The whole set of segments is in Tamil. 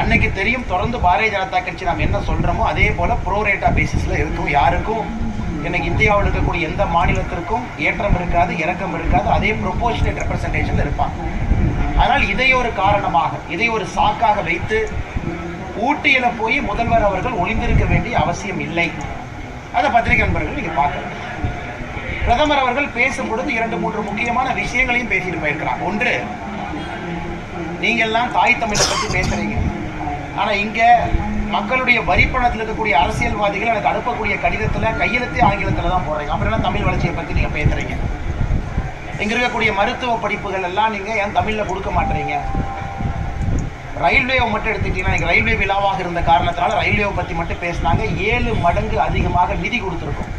அன்னைக்கு தெரியும் தொடர்ந்து பாரதிய ஜனதா கட்சி நாம் என்ன சொல்றோமோ அதே போல ப்ரோரேட்டா பேசிஸில் பேசிஸ்ல இருக்கும். யாருக்கும்? இன்னைக்கு இந்தியாவில் இருக்கக்கூடிய எந்த மாநிலத்திற்கும் ஏற்றம் இருக்காது இறக்கம் இருக்காது. அதே ப்ரொபோஷனேட் ரெப்ரசன்டேஷன் இருப்பாங்க. அதனால் இதை ஒரு காரணமாக இதை ஒரு சாக்காக வைத்து ஊட்டியில் போய் முதல்வர் அவர்கள் ஒளிந்திருக்க வேண்டிய அவசியம் இல்லை. அதை பத்திரிகை நண்பர்கள் நீங்கள் பார்க்கலாம் பிரதமர் அவர்கள் பேசும் பொழுது இரண்டு மூன்று முக்கியமான விஷயங்களையும் பேசிட்டு போயிருக்கிறார். ஒன்று நீங்கள்லாம் தாய் தமிழை பற்றி பேசுறீங்க. ஆனா இங்க மக்களுடைய வரி பணத்தில் இருக்கக்கூடிய அரசியல்வாதிகள் எனக்கு அனுப்பக்கூடிய கடிதத்துல கையெழுத்தே ஆங்கிலத்துல தான் போடுறீங்க. அப்புறம் என்ன தமிழ் வளர்ச்சியை பத்தி நீங்க பேசுறீங்க? இங்க இருக்கக்கூடிய மருத்துவ படிப்புகள் எல்லாம் நீங்க ஏன் தமிழ்ல கொடுக்க மாட்டீங்க ரயில்வேவை மட்டும் எடுத்துக்கிட்டீங்கன்னா இன்னைக்கு ரயில்வே விழாவாக இருந்த காரணத்தினால ரயில்வேவை பத்தி மட்டும் பேசினாங்க. ஏழு மடங்கு அதிகமாக நிதி கொடுத்துருக்கோம்.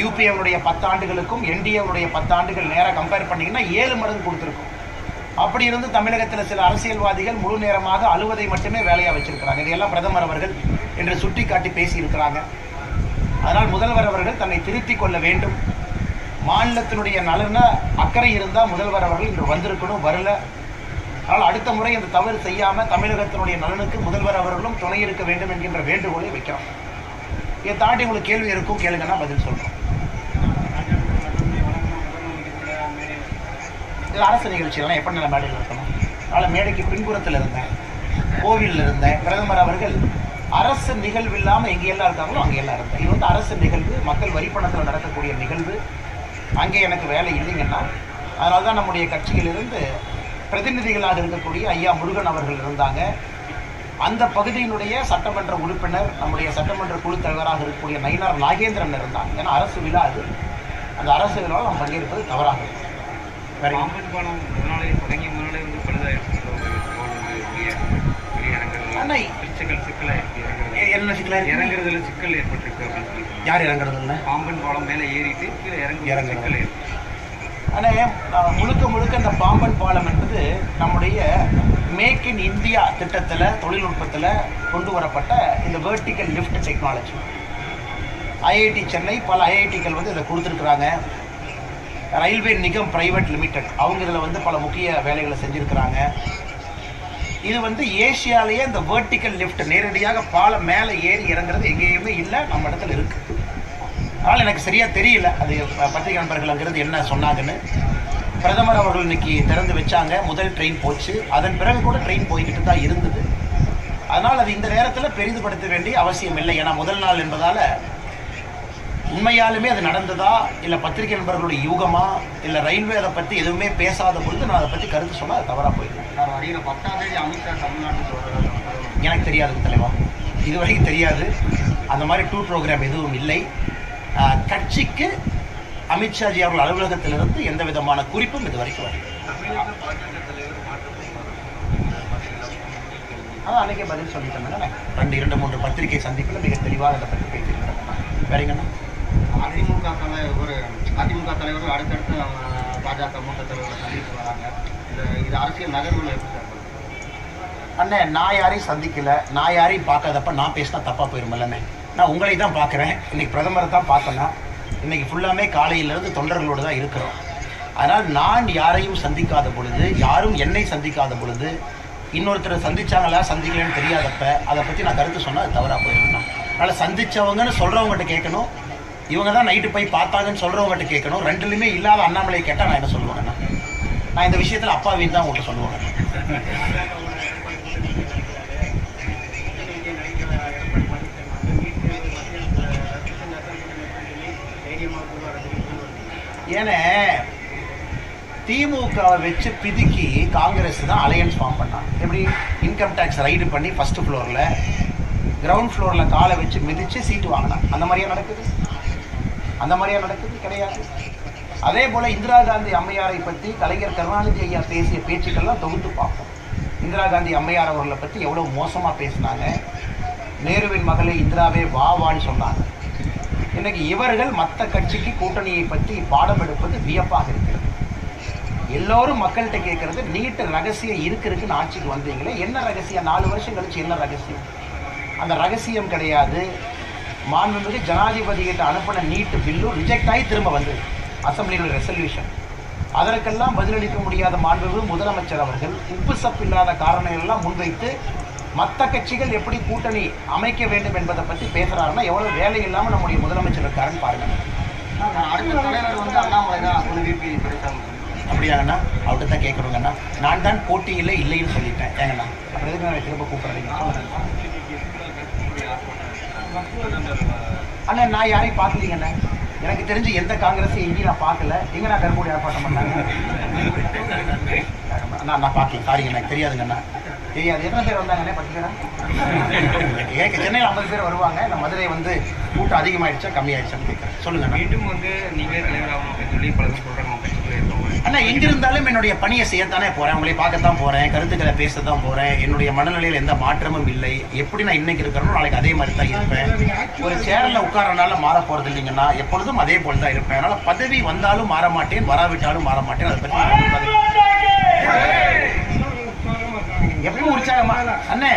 யூபிஏனுடைய பத்தாண்டுகளுக்கும் என்டிஏவுடைய பத்தாண்டுகள் நேராக கம்பேர் பண்ணீங்கன்னா ஏழு மடங்கு கொடுத்துருக்கோம். அப்படி இருந்து தமிழகத்தில் சில அரசியல்வாதிகள் முழு நேரமாக அழுவதை மட்டுமே வேலையாக வச்சிருக்கிறாங்க. இதையெல்லாம் பிரதமர் அவர்கள் என்று சுட்டி காட்டி பேசியிருக்கிறாங்க. அதனால் முதல்வர் அவர்கள் தன்னை திருத்திக் கொள்ள வேண்டும். மாநிலத்தினுடைய நலன அக்கறை இருந்தால் முதல்வர் அவர்கள் இன்று வந்திருக்கணும் வரல. ஆனால் அடுத்த முறை அந்த தவறு செய்யாமல் தமிழகத்தினுடைய நலனுக்கு முதல்வர் அவர்களும் துணை இருக்க வேண்டும் என்கின்ற வேண்டுகோளை வைக்கிறோம். இதை தாண்டி உங்களுக்கு கேள்வி இருக்கும் கேளுங்கன்னா பதில் சொல்கிறோம் இல்லை அரசு நிகழ்ச்சியெல்லாம் எப்படி நல்ல மேடையில் இருக்கணும்? அதனால் மேடைக்கு பின்புறத்தில் இருந்தேன். கோவிலில் இருந்தேன். பிரதமர் அவர்கள் அரசு நிகழ்வு இல்லாமல் எங்கே எல்லாம் இருக்காங்களோ அங்கே எல்லாம் இருந்தேன். இது வந்து அரசு நிகழ்வு மக்கள் வரிப்பணத்தில் நடக்கக்கூடிய நிகழ்வு. அங்கே எனக்கு வேலை இல்லைங்கன்னா அதனால தான் நம்முடைய கட்சியிலிருந்து பிரதிநிதிகளாக இருக்கக்கூடிய ஐயா முருகன் அவர்கள் இருந்தாங்க. அந்த பகுதியினுடைய சட்டமன்ற உறுப்பினர் நம்முடைய சட்டமன்ற குழு தலைவராக இருக்கக்கூடிய நயினார் நாகேந்திரன் இருந்தாங்க. ஏன்னா அரசு விழா அது. அந்த அரசு விழாவில் நாம் பங்கேற்பது தவறாக இருக்கும் பாம்பன் பாலம் முன்னாலே தொடங்கிய முன்னாலே வந்து பழுதாயிடுச்சு அண்ணா, சிக்கல் சிக்கலாயிருக்கு எ- என்ன சிக்கலா இருக்கு? இறங்குறதுல சிக்கல் ஏற்பட்டிருக்கு அப்படின்னு சொல்லி யார் இறங்குறதுன்னு? பாம்பன் பாலம் மேலே ஏறிட்டு கீழே இறங்கி. சிக்கல் ஏற்பட்டு ஆனால் முழுக்க முழுக்க இந்த பாம்பன் பாலம் என்பது நம்முடைய மேக் இன் இந்தியா திட்டத்தில் தொழில்நுட்பத்தில் கொண்டு வரப்பட்ட இந்த vertical lift technology IIT Chennai பல ஐஐடிகள் வந்து இதை கொடுத்துருக்குறாங்க. Railway Nigam private limited. அவங்க இதில் வந்து பல முக்கிய வேலைகளை செஞ்சுருக்கிறாங்க. இது வந்து ஏஷியாலேயே இந்த வெர்டிக்கல் லிஃப்ட் நேரடியாக பாலம் மேலே ஏறி இறங்குறது எங்கேயுமே இல்லை நம்ம இடத்துல இருக்குது அதனால் எனக்கு சரியாக தெரியல. அது பத்திரிகை நண்பர்கள்ங்கிறது என்ன சொன்னாங்கன்னு. பிரதமர் அவர்கள் இன்னைக்கு திறந்து வச்சாங்க. முதல் ட்ரெயின் போச்சு. அதன் பிறகு கூட ட்ரெயின் போய்கிட்டு தான் இருந்தது. அதனால் அது இந்த நேரத்தில் பெரிதுபடுத்த வேண்டிய அவசியம் இல்லை. ஏன்னா முதல் நாள் என்பதால் உண்மையாலுமே அது நடந்ததா? இல்லை பத்திரிகை நண்பர்களுடைய யூகமா? இல்லை ரயில்வே அதை பற்றி எதுவுமே பேசாத பொழுது நான் அதை பற்றி கருத்து சொன்னால் அது தவறாக போயிடும் பத்தாம் தேதி அமித்ஷா தமிழ்நாட்டுக்கு எனக்கு தெரியாது தலைவா. இதுவரைக்கும் தெரியாது. அந்த மாதிரி டூர் ப்ரோக்ராம் எதுவும் இல்லை. கட்சிக்கு அமித்ஷாஜி அவர்கள் அலுவலகத்திலிருந்து எந்த விதமான குறிப்பும் இது வரைக்கும் வரல. அதான் அன்னைக்கே பதில் சொல்லிட்டேன் ரெண்டு இரண்டு மூன்று பத்திரிகை சந்திப்பில் மிக தெளிவாக அதை பற்றி பேசியிருக்கிறேன் வேறங்கண்ணா அதிமுக தலைவர் ஒரு அதிமுக தலைவர்கள் அடுத்தடுத்து பாஜக மூத்த தலைவர்கள் சந்தித்து வராங்க. இந்த இது அரசியல் நகர்வுகள் எப்படி சார் அண்ணே நான் யாரையும் சந்திக்கல. நான் யாரையும் பார்க்காதப்ப நான் பேசினா தப்பாக போயிருமில்லண்ணே நான் உங்களை தான் பார்க்குறேன். இன்றைக்கி பிரதமரை தான் பார்த்தேன்னா இன்னைக்கு ஃபுல்லாமே காலையிலேருந்து தொண்டர்களோடு தான் இருக்கிறோம். அதனால் நான் யாரையும் சந்திக்காத பொழுது யாரும் என்னை சந்திக்காத பொழுது இன்னொருத்தரை சந்திச்சாங்களா சந்திக்கலன்னு தெரியாதப்ப அதை பற்றி நான் கருத்து சொன்னால் அது தவறாக போயிருந்தேன் அதனால் சந்தித்தவங்கன்னு சொல்கிறவங்ககிட்ட கேட்கணும். இவங்க தான் நைட்டு போய் பார்த்தாங்கன்னு சொல்கிறவங்ககிட்ட கேட்கணும். ரெண்டுலையுமே இல்லாத அண்ணாமலையை கேட்டால் நான் என்ன சொல்லுவேங்கண்ணா நான் இந்த விஷயத்தில் அப்பாவின்னு தான் உங்கள்கிட்ட சொல்லுவாங்க ஏன்னா திமுகவை வச்சு பிதுக்கி காங்கிரஸ் தான் அலையன்ஸ் ஃபார்ம் பண்ணாங்க. எப்படி? இன்கம் டேக்ஸ் ரைடு பண்ணி ஃபஸ்ட்டு ஃப்ளோரில் கிரவுண்ட் ஃப்ளோரில் காலை வச்சு மிதித்து சீட்டு வாங்கினாங்க. அந்த மாதிரியே நடக்குது? அந்த மாதிரியா நடக்குது கிடையாது. அதே போல் இந்திரா காந்தி அம்மையாரை பற்றி கலைஞர் கருணாநிதி ஐயா பேசிய பேச்சுக்கள்லாம் தொகுத்து பார்ப்போம். இந்திரா காந்தி அம்மையார் அவர்களை பற்றி எவ்வளோ மோசமாக பேசினாங்க. நேருவின் மகளை இந்திராவே வா வான்னு சொன்னாங்க. இன்னைக்கு இவர்கள் மற்ற கட்சிக்கு கூட்டணியை பற்றி பாடம் எடுப்பது வியப்பாக இருக்கிறது. எல்லோரும் மக்கள்கிட்ட கேட்கறது நீட்டு ரகசியம் இருக்கு இருக்குன்னு ஆட்சிக்கு வந்தீங்களே என்ன ரகசியம்? நாலு வருஷம் கழிச்சு என்ன ரகசியம்? அந்த ரகசியம் கிடையாது. மாண்புமிகு ஜனாதிபதி கிட்ட அனுப்பின நீட்டு பில்லும் ரிஜெக்ட் ஆகி திரும்ப வந்தது. அசம்பிளியோட ரெசல்யூஷன் அதற்கெல்லாம் பதிலளிக்க முடியாத மாண்புமிகு முதலமைச்சர் அவர்கள் உப்பு சப்பு இல்லாத காரணங்கள் எல்லாம் முன்வைத்து மற்ற கட்சிகள் எப்படி கூட்டணி அமைக்க வேண்டும் என்பதை பற்றி பேசுறாருன்னா எவ்வளவு வேலை இல்லாம நம்முடைய முதலமைச்சர் இருக்காருன்னு பாருங்க. அடுத்த தலைவர் வந்து அண்ணாமலை தான் விபி அப்படியாங்கண்ணா அவர்கிட்ட தான் கேட்கணுங்கண்ணா நான் தான் போட்டியில் இல்லைன்னு சொல்லிட்டேன். ஏங்கண்ணா அப்புறம் எதுக்கு நான் திரும்ப கூப்பிடுறீங்க. அண்ணா நான் யாரையும் பார்க்கலீங்கண்ணே எனக்கு தெரிஞ்சு எந்த காங்கிரஸையும் எங்கேயும் நான் பார்க்கல. எங்க நான் கருப்பூடி ஆர்ப்பாட்டம் பண்ணாங்க நான் நான் பார்க்கல. சாரிங்க எனக்கு தெரியாதுங்கண்ணா தெரியாது. எத்தனை பேர் வந்தாங்கண்ணே? பத்து பேரா? எனக்கு சென்னையில் ஐம்பது பேர் வருவாங்க. இந்த மதுரை வந்து கூட்டம் அதிகமாயிடுச்சா கம்மியாயிடுச்சான்னு கேட்குறேன். சொல்லுங்கள் மீண்டும் வந்து நீங்களே தலைவராகணும் அப்படின்னு சொல்லி பலரும் சொல்கிறாங்க அண்ணா எங்க இருந்தாலும் என்னுடைய பணியை செய்யத்தானே போறேன். உங்களை பார்க்கத்தான் போறேன். கருத்துக்களை பேசத்தான் போறேன். என்னுடைய மனநிலையில் எந்த மாற்றமும் இல்லை. எப்படி நான் இன்னைக்கு இருக்கிறனோ நாளைக்கு அதே மாதிரி தான் இருப்பேன். ஒரு சேரல்ல உட்காரனால மாற போறது இல்லைங்கன்னா எப்பொழுதும் அதே போல தான் இருப்பேன். அதனால பதவி வந்தாலும் மாற மாட்டேன் வராவிட்டாலும் மாற மாட்டேன் அதை பற்றி எப்போ உற்சாகமா அண்ணே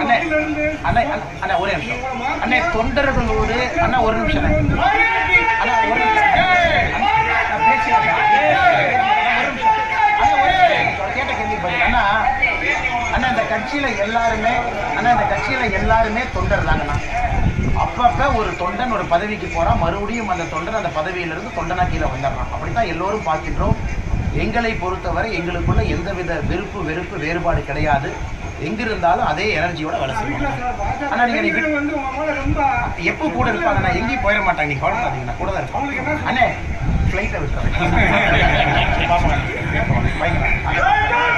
அண்ணே அண்ணே அண்ணா ஒரே நிமிஷம். அண்ணே தொண்டர்களோடு அண்ணா ஒரு நிமிஷம் அண்ணே. அண்ணா ஒரு நிமிஷம் அண்ணா, நான் பேசிடுறேன். ஒரு நிமிஷம். அண்ணா, ஒரே நிமிஷம். கேட்ட கேள்வி பதில். அண்ணா அண்ணா இந்த கட்சியில எல்லாருமே அண்ணா இந்த கட்சியில எல்லாருமே தொண்டர் தாங்கண்ணா அப்பப்ப ஒரு தொண்டன் ஒரு பதவிக்கு போறான் மறுபடியும் அந்த தொண்டன் அந்த பதவியிலிருந்து தொண்டனா கீழே வந்துடுறான். அப்படித்தான் எல்லோரும் பார்க்கின்றோம். எங்களை பொறுத்தவரை எங்களுக்குள்ள எந்தவித வெறுப்பு வெறுப்பு வேறுபாடு கிடையாது. எங்க இருந்தாலும் அதே எனர்ஜியோட வேலை செய்வோம் ஆனா நீங்க நீ விட்டு- எப்போ கூட இருப்பாங்க நான் எங்கேயும் போயிட மாட்டாங்க. நீ கவலைப்படாதீங்க கூட தான் இருப்பேன் அண்ணே ஃப்ளைட்டை விட்டுறேன்.